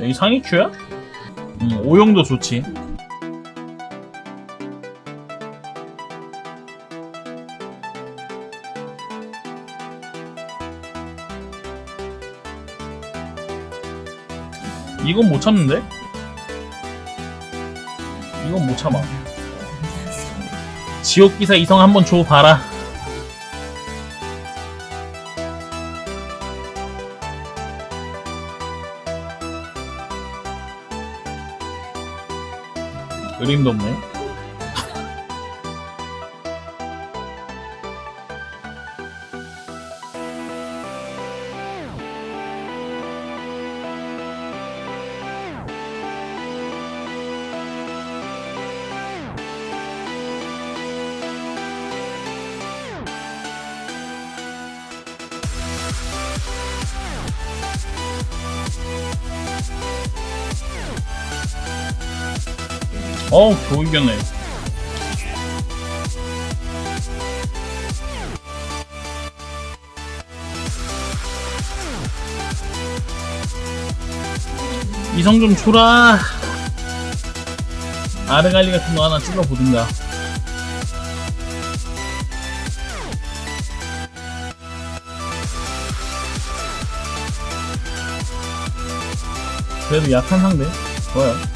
여기 상위큐야? 음, 오용도 좋지. 이건 못 참는데? 이건 못 참아. 지옥기사 이성 한번 줘봐라. 그림도 없네. 어우, 겨우 이겼네. 이성 좀 줘라. 아르갈리 같은 거 하나 찔러보든가. 그래도 약한 상대. 좋아요.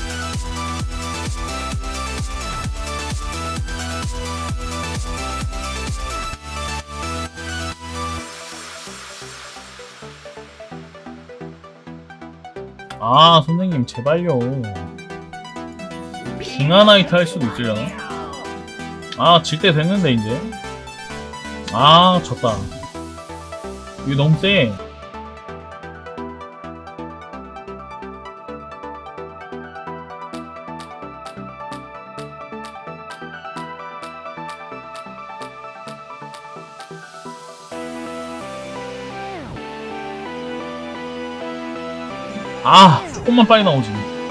아 선생님 제발요. 빙하나이트 할 수도 있으려나? 아 질 때 됐는데 이제. 아 졌다. 이거 너무 세 아, 조금만 빨리 나오지.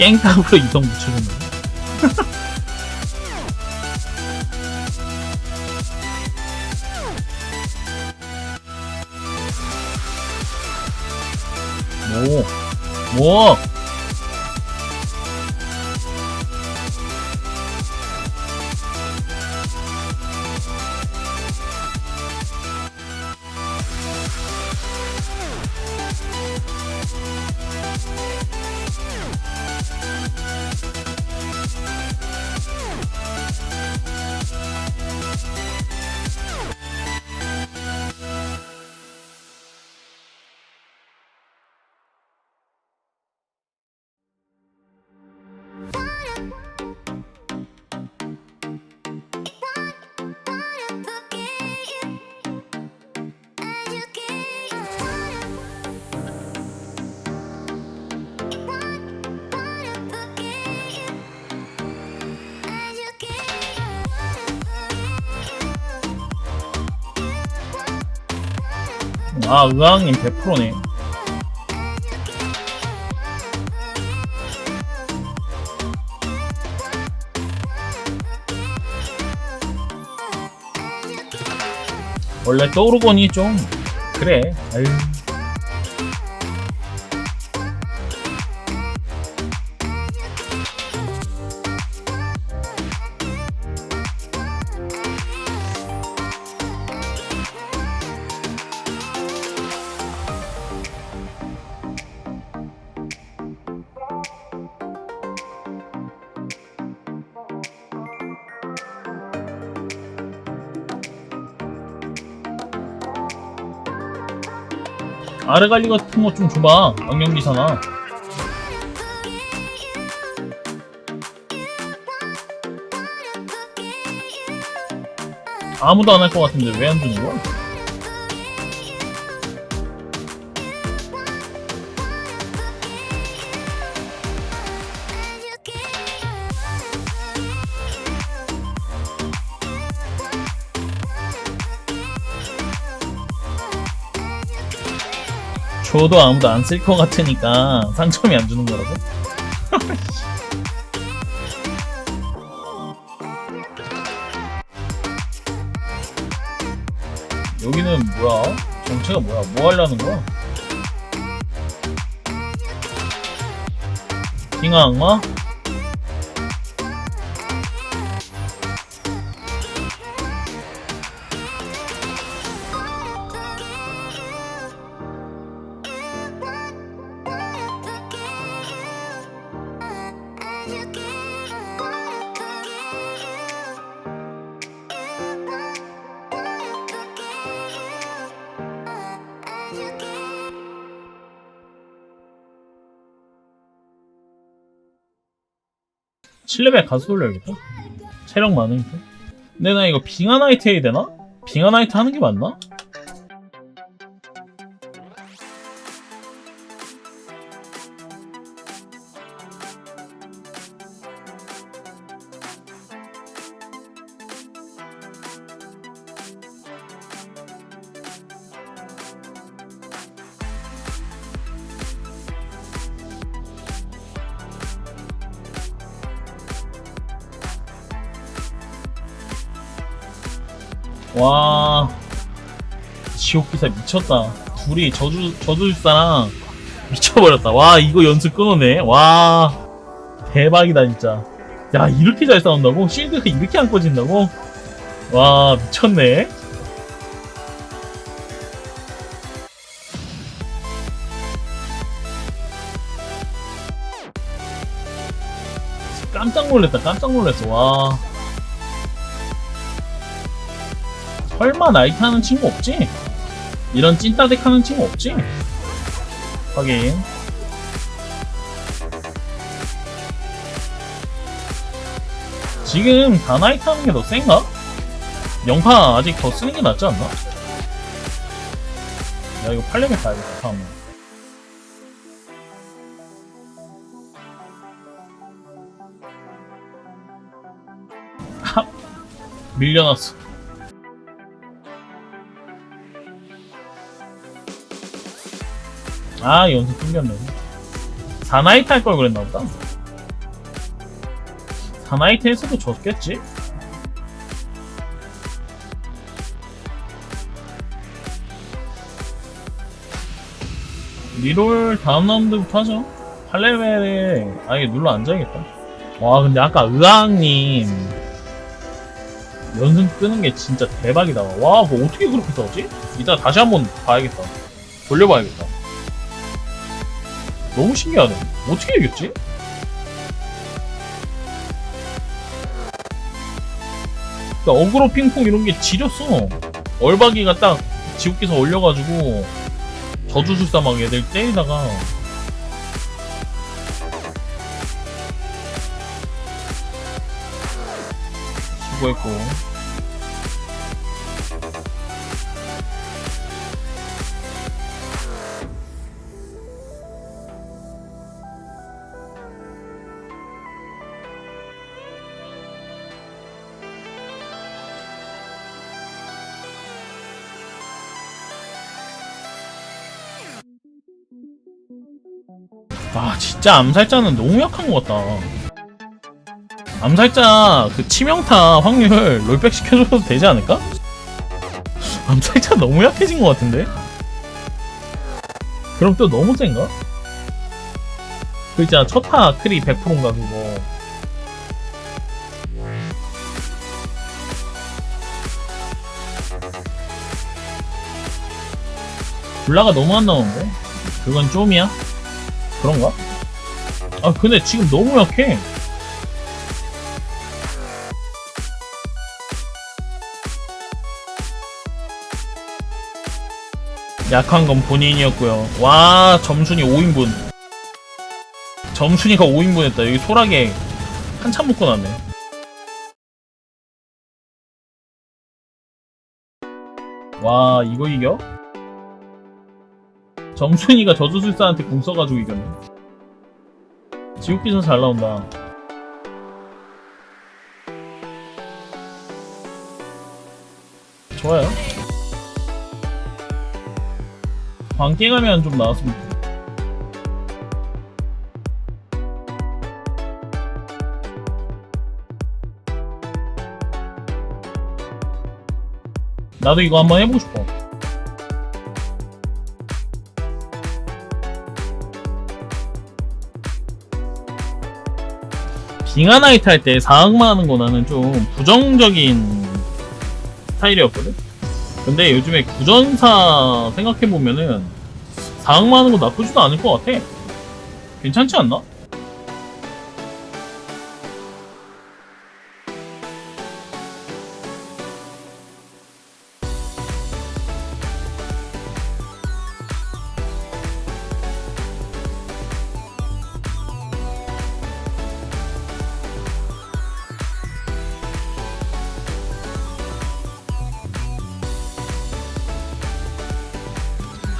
깽탑으로 이성 붙여주는 거. 뭐? 뭐? 아, 의왕님 100%네. 원래 떠오르곤이 좀 그래. 아유. 아르갈리 같은 거 좀 줘봐. 영영기사나. 아무도 안 할 것 같은데 왜 안 주는 거야? 줘도 아무도 안 쓸 것 같으니까 상점이 안 주는 거라고? 여기는 뭐야? 정체가 뭐야? 뭐 하려는 거야? 빙하 악마? 칠레벨 가서 올려야겠다. 체력 많으니까. 근데 나 이거 빙하 나이트 해야 되나? 빙하 나이트 하는 게 맞나? 지옥기사 미쳤다. 둘이 저주 저주사랑 미쳐버렸다. 와 이거 연습 끊어내. 와 대박이다 진짜. 야 이렇게 잘 싸운다고? 실드가 이렇게 안 꺼진다고? 와 미쳤네. 깜짝 놀랐다 깜짝 놀랐어. 와. 설마 나이트 하는 친구 없지? 이런 찐따덱 하는 친구 없지? 확인. 지금 다 나이트 하는 게 더 센가? 영파 아직 더 쓰는 게 낫지 않나? 야 이거 팔레벨 가야겠다 다음에 하! 밀려났어 아 연습 끊겼네. 4나이트 할걸 그랬나 보다. 4나이트에서도 졌겠지? 리롤 다음 라운드부터 하죠. 8레벨에 아예 눌러 앉아야겠다. 와 근데 아까 의학님 연습 끄는 게 진짜 대박이다. 와 그거 어떻게 그렇게 싸우지? 이따 다시 한번 봐야겠다. 돌려봐야겠다 너무 신기하네. 어떻게 이겼지? 그러니까 어그로 핑퐁 이런 게 지렸어. 얼박이가 딱 지옥기사 올려가지고 저주술사 막 애들 때리다가 수고했고 진짜 암살자는 너무 약한 것 같다. 암살자 그 치명타 확률 롤백 시켜줘도 되지 않을까? 암살자 너무 약해진 것 같은데? 그럼 또 너무 센가? 그 있잖아 첫타 크리 100%인가 그거 블라가 너무 안 나오는데? 그건 좀이야? 그런가? 아 근데 지금 너무 약해. 약한 건 본인이었고요. 와 점순이 5인분. 점순이가 5인분 했다. 여기 소라게 한참 먹고 났네. 와 이거 이겨? 점순이가 저주술사한테 궁 써가지고 이겼네 지옥기선 잘 나온다 좋아요 광깨 가면 좀 나왔으면 좋겠다. 나도 이거 한번 해보고 싶어. 빙하나이트 할때 사악만 하는 거 나는 좀 부정적인 스타일이었거든? 근데 요즘에 구전사 생각해보면은 사악만 하는 거 나쁘지도 않을 것 같아. 괜찮지 않나?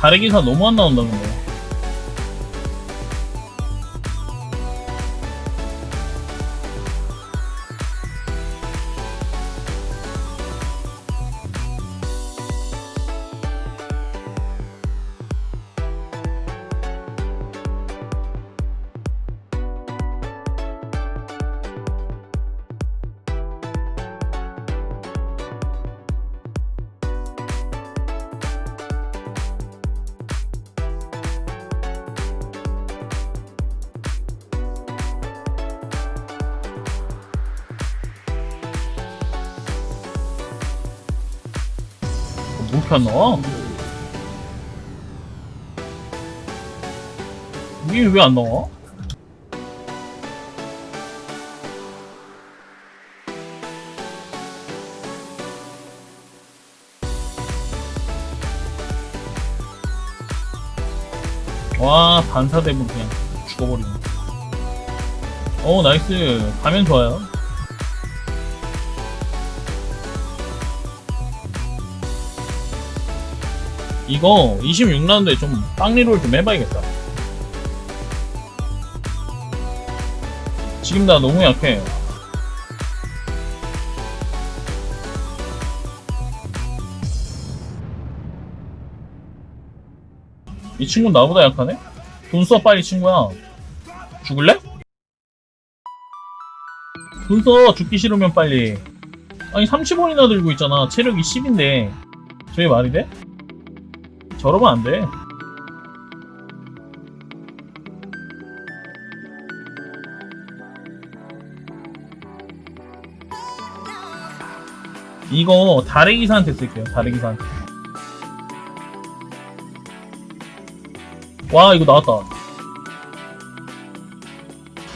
다르기사 너무 안 나온다 근데. 나와? 이게 왜 안 나와? 와 반사대문 그냥 죽어버리네 어 나이스 가면 좋아요 이거 26라운드에 좀 빵리롤 좀 해봐야겠다. 지금 나 너무 약해. 이 친구 나보다 약하네? 돈 써 빨리 친구야. 죽을래? 돈 써 죽기 싫으면 빨리. 아니 30원이나 들고 있잖아. 체력이 10인데 저게 말이 돼? 저러면 안 돼. 이거 다래기사한테 쓸게요. 다래기사한테. 와 이거 나왔다.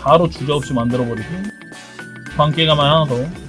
바로 주저없이 만들어버리고 광깨가만 하나 더.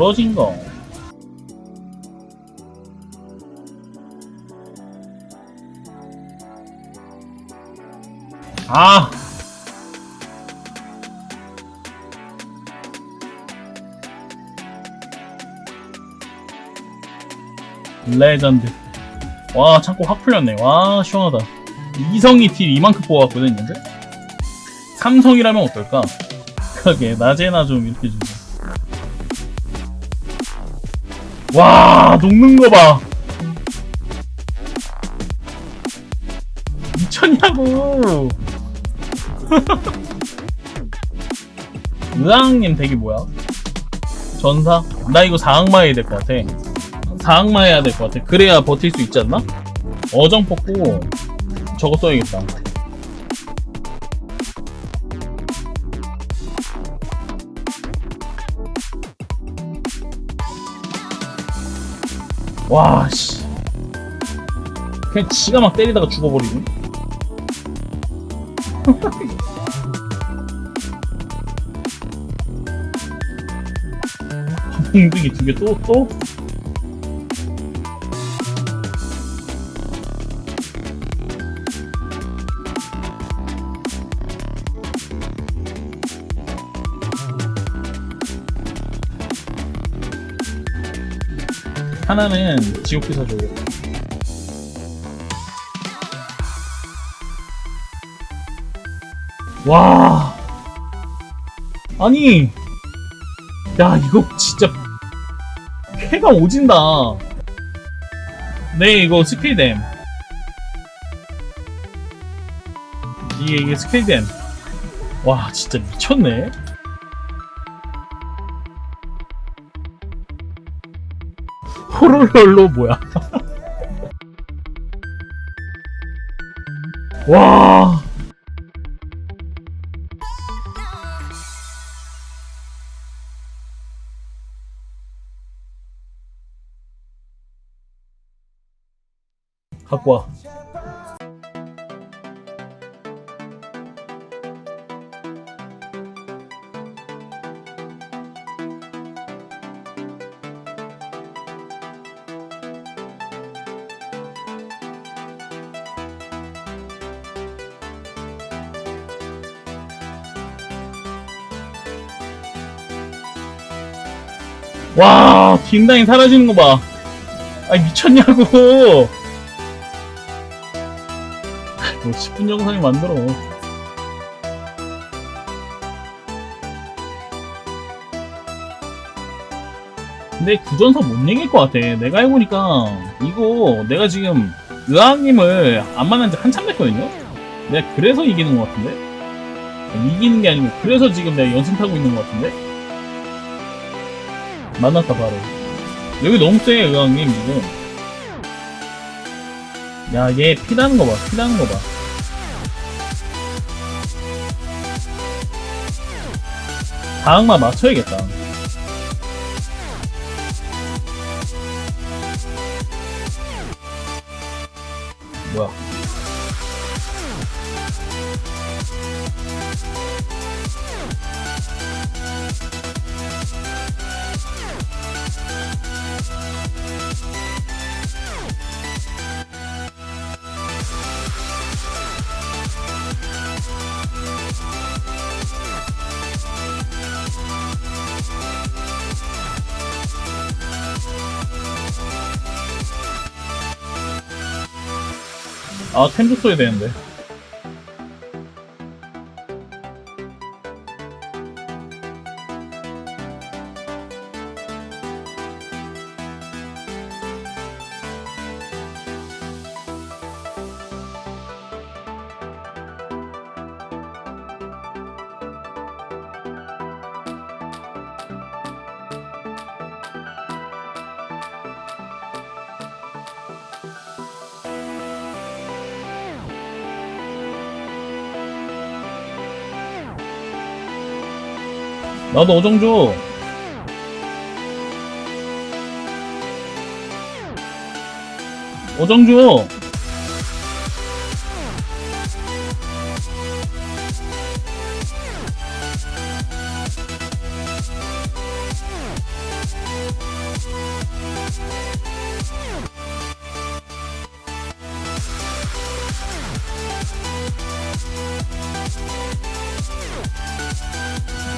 부러진 거. 아! 레전드. 와, 창고 확 풀렸네. 와, 시원하다. 이성이 딜 이만큼 뽑았거든, 있는데? 삼성이라면 어떨까? 그러게, 낮에나 좀 이렇게 주 와 녹는 거 봐. 미쳤냐고. 의왕님 덱이 뭐야? 전사? 나 이거 사악마 해야 될 것 같아. 사악마 해야 될 것 같아. 그래야 버틸 수 있지 않나? 어정 뽑고 저거 써야겠다. 와, 씨. 그냥 지가 막 때리다가 죽어버리고. 공등이 두 개 또, 또? 하나는 지옥기사 줘요. 와. 아니. 야, 이거 진짜. 쾌가 오진다. 네, 이거 스킬댐. 이게, 이게 스킬댐. 와, 진짜 미쳤네. 호롤롤로 뭐야? 와. 갖고 와. 와, 뒷라인 사라지는 거 봐. 아, 미쳤냐고. 뭐 10분 영상이 만들어. 근데 구전사 못 이길 것 같아. 내가 해보니까 이거 내가 지금 의학님을 안 만난 지 한참 됐거든요. 내가 그래서 이기는 것 같은데. 이기는 게 아니고 그래서 지금 내가 연승 타고 있는 것 같은데. 만났다 바로. 여기 너무 세 의학님 지금. 야, 얘 피나는 거 봐. 피나는 거 봐. 다음만 맞춰야겠다. 아, 템도 써야 되는데. 나도 어정 줘. 어정 줘.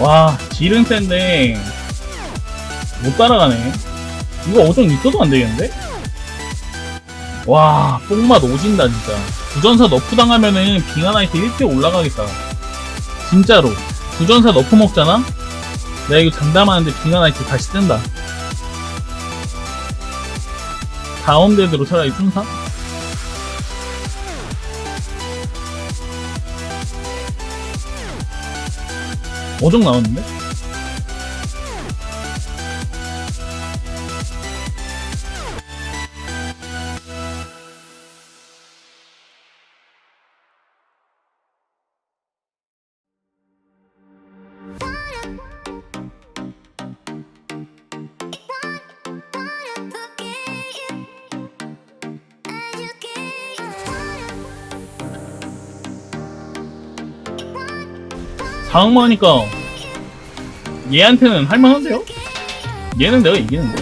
와, 딜은 센데 못 따라가네. 이거 어정 있어도 안 되겠는데? 와, 뽕맛 오진다 진짜. 구전사 너프 당하면은 빙하나이트 1대 올라가겠다. 진짜로. 구전사 너프 먹잖아? 내가 이거 장담하는데 빙하나이트 다시 뜬다. 다운데드로 차라리 순사? 어정 나왔는데? 다음만 하니까 얘한테는 할만한데요? 얘는 내가 이기는데.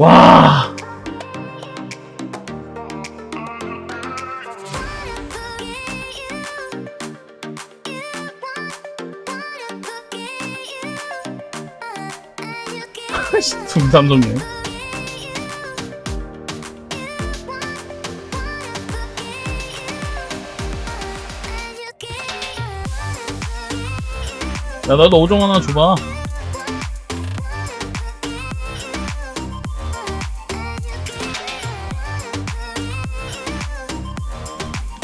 와. 둠삼성이네. 야, 나도 5종 하나 줘봐.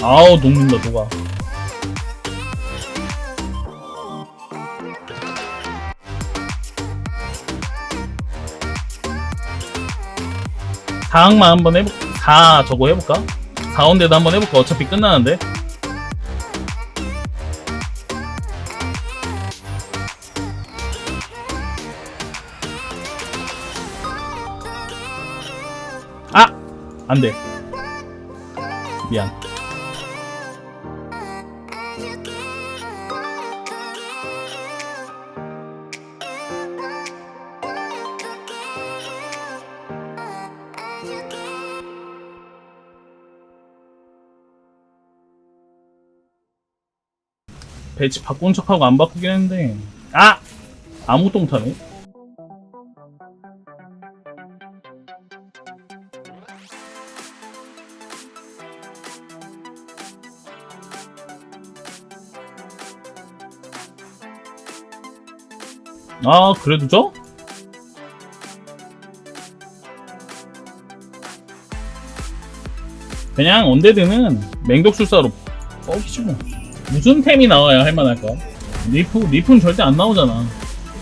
아우, 녹는다, 녹아. 다항만 한번 해볼, 다 저거 해볼까? 4원대도 한번 해볼까? 어차피 끝나는데. 아! 안 돼. 미안. 배치 바꾼 척하고 안 바꾸긴 했는데 아! 아무것도 못하네 아 그래도 져? 그냥 언데드는 맹독술사로 뻑이지 뭐 무슨 템이 나와야 할만할까? 리프, 리프는 절대 안 나오잖아.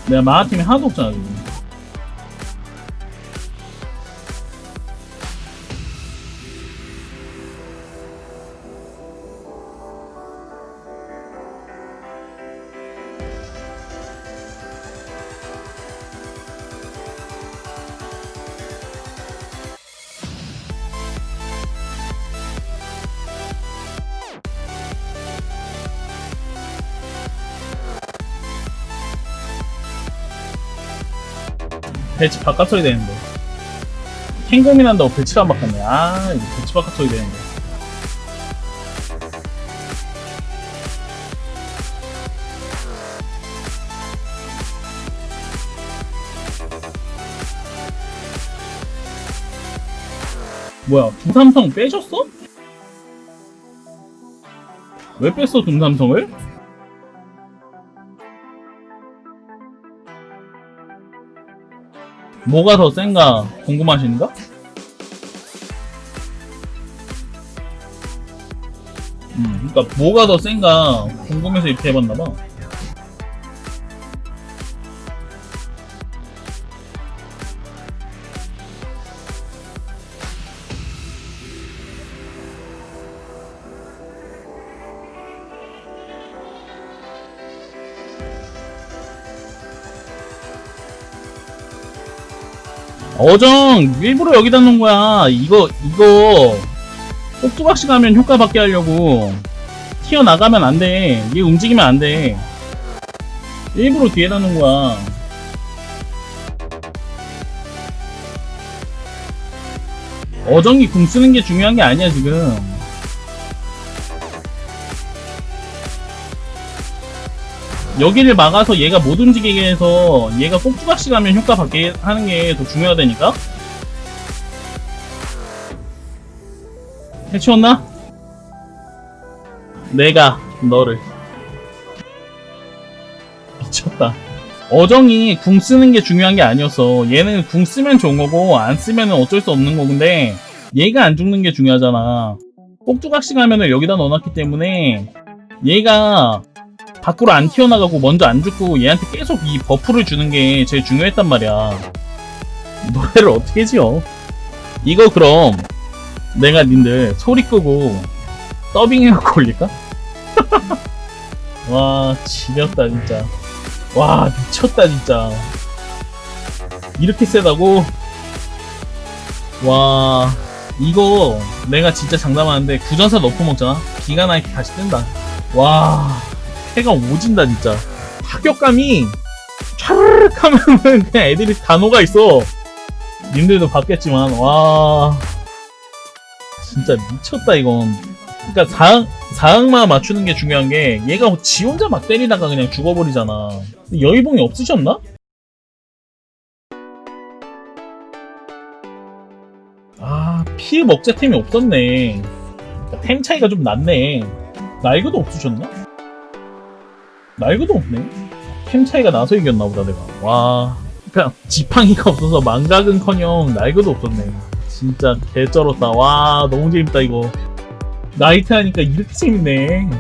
내가 마하팀이 하나도 없잖아, 지금. 배치 바깥 소리 되는데. 킹 고민한다고 배치를 안 바꿨네. 아, 이거 배치 바깥 소리 되는데. 뭐야, 둠삼성 빼셨어? 왜 뺐어, 둠삼성을? 뭐가 더 센가 궁금하신가? 음, 그러니까 뭐가 더 센가 궁금해서 이렇게 해봤나봐. 어정 일부러 여기다 놓은 거야. 이거 이거 꼭두각시 가면 효과 받게 하려고 튀어 나가면 안 돼. 얘 움직이면 안 돼. 일부러 뒤에다 놓은 거야. 어정이 궁 쓰는 게 중요한 게 아니야 지금. 여기를 막아서 얘가 못 움직이게 해서 얘가 꼭두각시 가면 효과 받게 하는 게 더 중요하다니까? 해치웠나? 내가 너를 미쳤다. 어정이 궁 쓰는 게 중요한 게 아니었어. 얘는 궁 쓰면 좋은 거고 안 쓰면 어쩔 수 없는 거근데 얘가 안 죽는 게 중요하잖아. 꼭두각시 가면은 여기다 넣어놨기 때문에 얘가 밖으로 안 튀어나가고 먼저 안 죽고 얘한테 계속 이 버프를 주는 게 제일 중요했단 말이야. 노래를 어떻게 지어? 이거 그럼 내가 님들 소리 끄고 더빙해갖고 올릴까? 와 지렸다 진짜 와 미쳤다 진짜 이렇게 세다고? 와 이거 내가 진짜 장담하는데 구전사 너프 먹잖아 기가 나게 다시 뜬다 와 해가 오진다 진짜. 타격감이 촤르륵 하면은 그냥 애들이 다 녹아있어. 님들도 봤겠지만 와. 진짜 미쳤다 이건. 그러니까 사항, 사항만 맞추는 게 중요한 게 얘가 지 혼자 막 때리다가 그냥 죽어버리잖아. 여의봉이 없으셨나? 아 피해 먹자템이 없었네. 그러니까 템 차이가 좀 났네. 날개도 없으셨나? 날개도 없네. 템 차이가 나서 이겼나 보다 내가. 와. 그냥 지팡이가 없어서 망각은커녕 날개도 없었네. 진짜 개쩔었다. 와 너무 재밌다 이거. 나이트 하니까 이렇게 재밌네